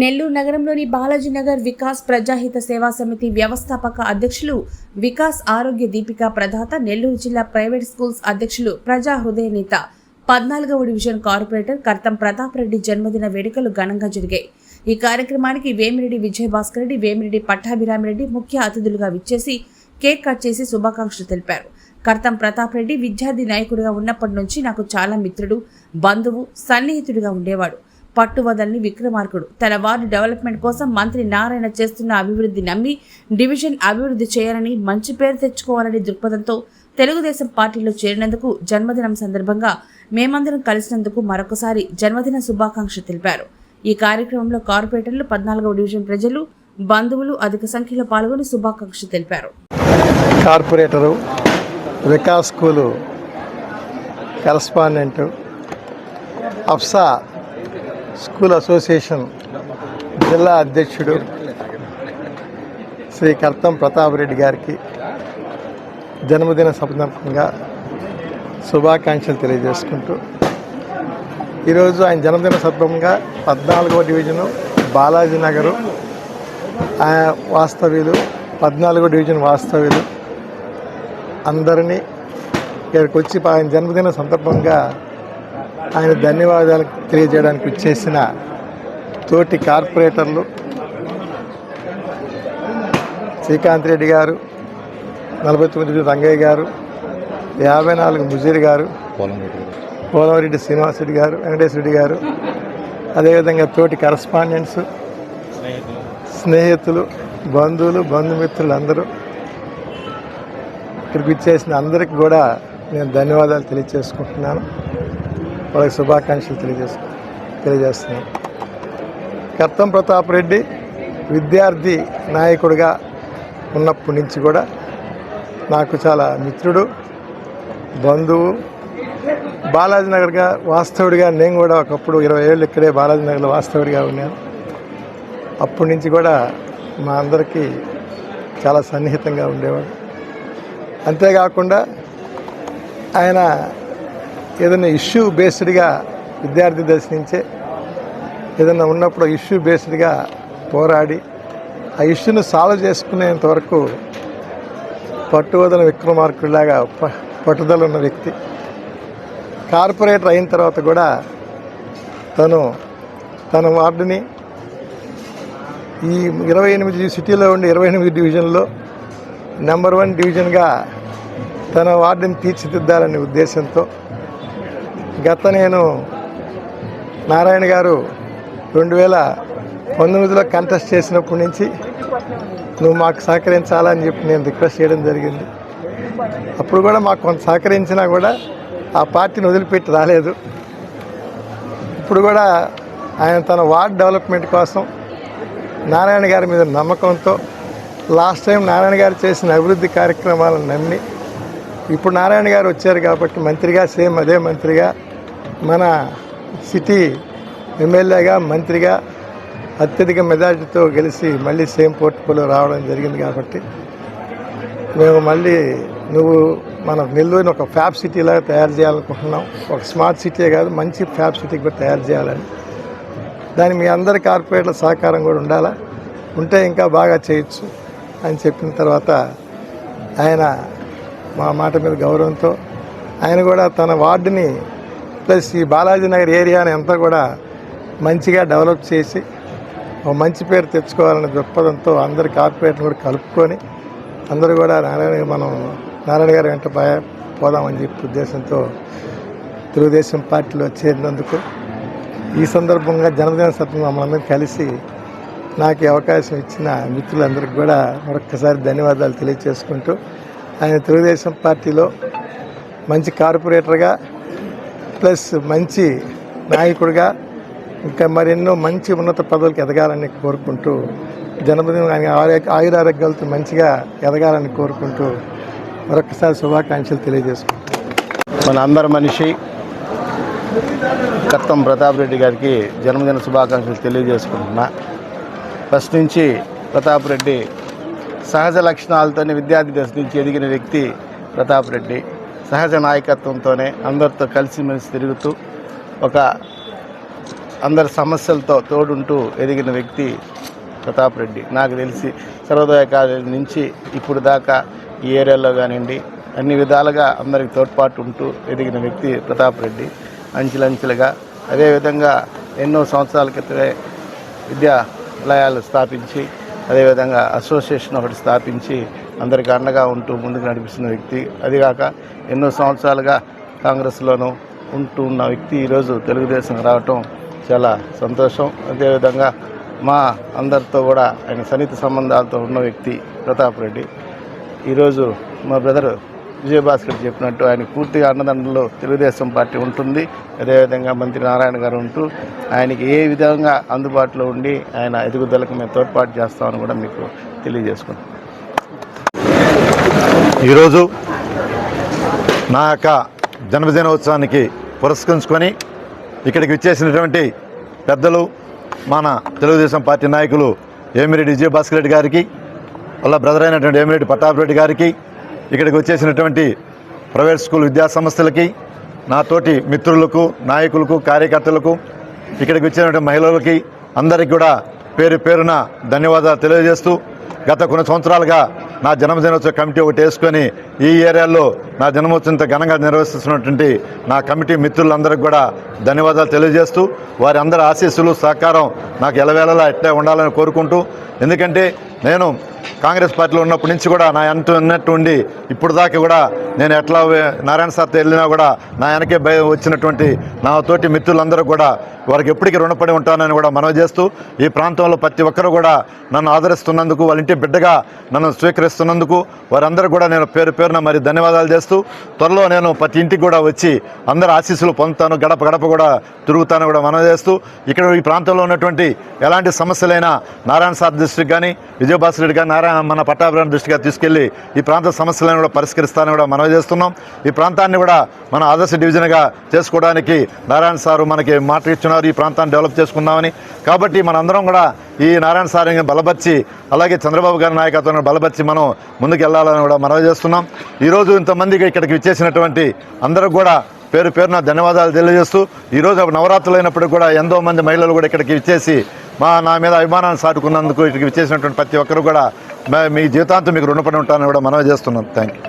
నెల్లూరు నగరంలోని బాలాజీ నగర్ వికాస్ ప్రజాహిత సేవా సమితి వ్యవస్థాపక అధ్యక్షులు వికాస్ ఆరోగ్య దీపిక ప్రదాత నెల్లూరు జిల్లా ప్రైవేట్ స్కూల్స్ అధ్యక్షులు ప్రజా హృదయ నేత పద్నాలుగవ డివిజన్ కార్పొరేటర్ కర్తం ప్రతాప్ రెడ్డి జన్మదిన వేడుకలు ఘనంగా జరిగాయి. ఈ కార్యక్రమానికి వేమిరెడ్డి విజయభాస్కర్ రెడ్డి వేమిరెడ్డి పట్టాభిరామిరెడ్డి ముఖ్య అతిథులుగా విచ్చేసి కేక్ కట్ చేసి శుభాకాంక్షలు తెలిపారు. కర్తం ప్రతాప్ రెడ్డి విద్యార్థి నాయకుడిగా ఉన్నప్పటి నుంచి నాకు చాలా మిత్రుడు బంధువు సన్నిహితుడిగా ఉండేవాడు. పట్టువదలని విక్రమార్కుడు. తన వార్డు డెవలప్మెంట్ కోసం మంత్రి నారాయణ చేస్తున్న అభివృద్ధి నమ్మి డివిజన్ అభివృద్ధి చేయాలని మంచి పేరు తెచ్చుకోవాలనే దృక్పథంతో తెలుగుదేశం పార్టీలో చేరినందుకు జన్మదినం సందర్భంగా మేమందరం కలిసినందుకు మరొకసారి జన్మదిన శుభాకాంక్ష తెలిపారు. ఈ కార్యక్రమంలో కార్పొరేటర్లు పద్నాలుగవ డివిజన్ ప్రజలు బంధువులు అధిక సంఖ్యలో పాల్గొని శుభాకాంక్ష తెలిపారు. Corporator Vikas school correspondent అఫ్సా school association జిల్లా అధ్యక్షుడు శ్రీ కర్తం ప్రతాప్ రెడ్డి గారికి జన్మదిన సందర్భంగా శుభాకాంక్షలు తెలియజేసుకుంటూ ఈరోజు ఆయన జన్మదిన సందర్భంగా పద్నాలుగవ డివిజను బాలాజీ నగరు వాస్తవ్యులు పద్నాలుగో డివిజన్ వాస్తవ్యులు అందరినీ ఇక్కడికి వచ్చి ఆయన జన్మదిన సందర్భంగా ఆయన ధన్యవాదాలు తెలియజేయడానికి వచ్చేసిన తోటి కార్పొరేటర్లు శ్రీకాంత్ రెడ్డి గారు నలభై తొమ్మిది రంగయ్య గారు యాభై నాలుగు ముజీర్ గారు పోలవరెడ్డి శ్రీనివాసరెడ్డి గారు వెంకటేశ్వర రెడ్డి గారు అదేవిధంగా తోటి కరస్పాండెంట్స్ స్నేహితులు బంధువులు బంధుమిత్రులు అందరూ ఇక్కడికి ఇచ్చేసిన అందరికి కూడా నేను ధన్యవాదాలు తెలియజేసుకుంటున్నాను. వాళ్ళకి శుభాకాంక్షలు తెలియజేసు తెలియజేస్తున్నాం. కర్తం ప్రతాప్ రెడ్డి విద్యార్థి నాయకుడిగా ఉన్నప్పటి నుంచి కూడా నాకు చాలా మిత్రుడు బంధువు. బాలాజీనగర్గా వాస్తవుడిగా నేను కూడా ఒకప్పుడు ఇరవై ఏళ్ళు ఇక్కడే బాలాజీనగర్లో వాస్తవుడిగా ఉన్నాను. అప్పటి నుంచి కూడా మా అందరికీ చాలా సన్నిహితంగా ఉండేవాడు. అంతేకాకుండా ఆయన ఏదైనా ఇష్యూ బేస్డ్గా విద్యార్థి దశ నుంచే ఏదైనా ఉన్నప్పుడు ఇష్యూ బేస్డ్గా పోరాడి ఆ ఇష్యూను సాల్వ్ చేసుకునేంత వరకు పట్టువదల విక్రమార్కుడిలాగా ప- పట్టుదల ఉన్న వ్యక్తి. కార్పొరేటర్ అయిన తర్వాత కూడా తను తన వార్డుని ఈ ఇరవై ఎనిమిది సిటీలో ఉండే ఇరవై ఎనిమిది డివిజన్లో నెంబర్ వన్ డివిజన్గా తన వార్డుని తీర్చిదిద్దాలనే ఉద్దేశంతో గత నేను నారాయణ గారు రెండు వేల పంతొమ్మిదిలో కంటెస్ట్ చేసినప్పటి నుంచి నువ్వు మాకు సహకరించాలని చెప్పి నేను రిక్వెస్ట్ చేయడం జరిగింది. అప్పుడు కూడా మాకు కొంత సహకరించినా కూడా ఆ పార్టీని వదిలిపెట్టి రాలేదు. ఇప్పుడు కూడా ఆయన తన వార్డ్ డెవలప్మెంట్ కోసం నారాయణ గారి మీద నమ్మకంతో లాస్ట్ టైం నారాయణ గారు చేసిన అభివృద్ధి కార్యక్రమాలను నమ్మి ఇప్పుడు నారాయణ గారు వచ్చారు కాబట్టి మంత్రిగా సేమ్ అదే మంత్రిగా మన సిటీ ఎమ్మెల్యేగా మంత్రిగా అత్యధిక మెజార్టీతో గెలిచి మళ్ళీ సేమ్ పోర్ట్ఫోలియో రావడం జరిగింది కాబట్టి మేము మళ్ళీ నువ్వు మన నెల్లూరుని ఒక ఫ్యాబ్ సిటీలాగా తయారు చేయాలనుకుంటున్నాం. ఒక స్మార్ట్ సిటీయే కాదు మంచి ఫ్యాబ్ సిటీ కూడా తయారు చేయాలని. దాని మీ అందరి కార్పొరేట్ల సహకారం కూడా ఉండాలా? ఉంటే ఇంకా బాగా చేయొచ్చు అని చెప్పిన తర్వాత ఆయన మా మాట మీద గౌరవంతో ఆయన కూడా తన వార్డుని ప్లస్ ఈ బాలాజీ నగర్ ఏరియాని అంతా కూడా మంచిగా డెవలప్ చేసి ఒక మంచి పేరు తెచ్చుకోవాలనే దృక్పథంతో అందరి కార్పొరేట్ని కూడా కలుపుకొని అందరూ కూడా నారాయణ మనం నారాయణ గారి వెంట పో- పోదామని చెప్పి ఉద్దేశంతో తెలుగుదేశం పార్టీలో చేరినందుకు ఈ సందర్భంగా జన్మదిన సత్వం మనందరం కలిసి నాకు అవకాశం ఇచ్చిన మిత్రులందరికీ కూడా మరొక్కసారి ధన్యవాదాలు తెలియజేసుకుంటూ ఆయన తెలుగుదేశం పార్టీలో మంచి కార్పొరేటర్గా ప్లస్ మంచి నాయకుడిగా ఇంకా మరెన్నో మంచి ఉన్నత పదవులకు ఎదగాలని కోరుకుంటూ జన్మదినం ఆయన ఆరోగ్య ఆయురారోగ్యాలతో మంచిగా ఎదగాలని కోరుకుంటూ మరొకసారి శుభాకాంక్షలు తెలియజేసుకుంటాం మన అందరి మనిషి కత్తం ప్రతాప్ రెడ్డి గారికి జన్మదిన శుభాకాంక్షలు తెలియజేసుకుంటున్నా. ఫస్ట్ నుంచి ప్రతాప్ రెడ్డి సహజ లక్షణాలతోనే విద్యార్థి దశ నుంచి ఎదిగిన వ్యక్తి ప్రతాప్ రెడ్డి. సహజ నాయకత్వంతోనే అందరితో కలిసిమెలిసి తిరుగుతూ ఒక అందరి సమస్యలతో తోడుంటూ ఎదిగిన వ్యక్తి ప్రతాప్ రెడ్డి. నాకు తెలిసి సర్వోదయ కాలేజీ నుంచి ఇప్పుడు దాకా ఈ ఏరియాలో కానివ్వండి అన్ని విధాలుగా అందరికి తోడ్పాటు ఉంటూ ఎదిగిన వ్యక్తి ప్రతాప్ రెడ్డి. అంచెలంచెలుగా అదేవిధంగా ఎన్నో సంవత్సరాల క్రితమే విద్యాలయాలు స్థాపించి అదేవిధంగా అసోసియేషన్ ఒకటి స్థాపించి అందరికీ అండగా ఉంటూ ముందుకు నడిపిస్తున్న వ్యక్తి. అదిగాక ఎన్నో సంవత్సరాలుగా కాంగ్రెస్లోనూ ఉంటూ ఉన్న వ్యక్తి ఈరోజు తెలుగుదేశం రావటం చాలా సంతోషం. అదేవిధంగా మా అందరితో కూడా ఆయన సన్నిహిత సంబంధాలతో ఉన్న వ్యక్తి ప్రతాప్ రెడ్డి. ఈరోజు మా బ్రదర్ విజయభాస్కర్ చెప్పినట్టు ఆయన పూర్తిగా అన్నదండలో తెలుగుదేశం పార్టీ ఉంటుంది. అదేవిధంగా మంత్రి నారాయణ గారు ఉంటూ ఆయనకి ఏ విధంగా అందుబాటులో ఉండి ఆయన ఎదుగుదలకు మేము తోడ్పాటు చేస్తామని కూడా మీకు తెలియజేసుకుంటాం ఈరోజు నా యొక్క జన్మదినోత్సవానికి పురస్కరించుకొని ఇక్కడికి విచ్చేసినటువంటి పెద్దలు మన తెలుగుదేశం పార్టీ నాయకులు ఏమిరెడ్డి విజయభాస్కర్ రెడ్డి గారికి వాళ్ళ బ్రదర్ అయినటువంటి ఏమిరెడ్డి పట్టాభి రెడ్డి గారికి ఇక్కడికి వచ్చేసినటువంటి ప్రైవేట్ స్కూల్ విద్యాసంస్థలకి నాతోటి నా తోటి మిత్రులకు నాయకులకు కార్యకర్తలకు ఇక్కడికి వచ్చినటువంటి మహిళలకి అందరికీ కూడా పేరు పేరున ధన్యవాదాలు తెలియజేస్తూ గత కొన్ని సంవత్సరాలుగా నా జన్మదినోత్సవ కమిటీ ఒకటి వేసుకొని ఈ ఏరియాలో నా జన్మోత్సవం ఇంత ఘనంగా నిర్వహిస్తున్నటువంటి నా కమిటీ మిత్రులందరికీ కూడా ధన్యవాదాలు తెలియజేస్తూ వారి అందరి ఆశీస్సులు సహకారం నాకు ఎలవేళలా ఎట్లా ఉండాలని కోరుకుంటూ ఎందుకంటే నేను కాంగ్రెస్ పార్టీలో ఉన్నప్పటి నుంచి కూడా నా ఎంత ఉన్నట్టు ఉండి ఇప్పుడు దాకా కూడా నేను ఎట్లా నారాయణ సార్తో వెళ్ళినా కూడా నా వెనకే భయం వచ్చినటువంటి నా తోటి మిత్రులందరూ కూడా వారికి ఎప్పటికీ రుణపడి ఉంటానని కూడా మనవి చేస్తూ ఈ ప్రాంతంలో ప్రతి ఒక్కరు కూడా నన్ను ఆదరిస్తున్నందుకు వాళ్ళ ఇంటి బిడ్డగా నన్ను స్వీకరిస్తున్నందుకు వారందరూ కూడా నేను పేరు పేరున మరి ధన్యవాదాలు చేస్తూ త్వరలో నేను ప్రతి ఇంటికి కూడా వచ్చి అందరు ఆశీస్సులు పొందుతాను గడప గడప కూడా తిరుగుతాను కూడా మనవి చేస్తూ ఇక్కడ ఈ ప్రాంతంలో ఉన్నటువంటి ఎలాంటి సమస్యలైనా నారాయణ సార్ దృష్టికి కానీ విజయభాస్కర్ రెడ్డి కానీ నారాయణ మన పట్టాభిరామ దృష్టిగా తీసుకెళ్ళి ఈ ప్రాంత సమస్యలను కూడా పరిష్కరిస్తానని కూడా మనవి చేస్తున్నాం. ఈ ప్రాంతాన్ని కూడా మన ఆదర్శ డివిజన్గా చేసుకోవడానికి నారాయణ సారు మనకి మాట ఇచ్చున్నారు. ఈ ప్రాంతాన్ని డెవలప్ చేసుకుందామని. కాబట్టి మనందరం కూడా ఈ నారాయణ సార్ని బలపరిచి అలాగే చంద్రబాబు గారి నాయకత్వాన్ని బలపరిచి మనం ముందుకు వెళ్ళాలని కూడా మనవి చేస్తున్నాం. ఈరోజు ఇంతమందికి ఇక్కడికి విచ్చేసినటువంటి అందరూ కూడా పేరు పేరున ధన్యవాదాలు తెలియజేస్తూ ఈరోజు నవరాత్రులు అయినప్పుడు కూడా ఎంతో మంది మహిళలు కూడా ఇక్కడికి విచ్చేసి మా నా మీద అభిమానాన్ని సాటుకున్నందుకు ఇక్కడికి విచ్చేసినటువంటి ప్రతి ఒక్కరు కూడా మీ జీవితాంతం మీకు రుణపడి ఉంటానని కూడా మనవి చేస్తున్నాం థ్యాంక్ యూ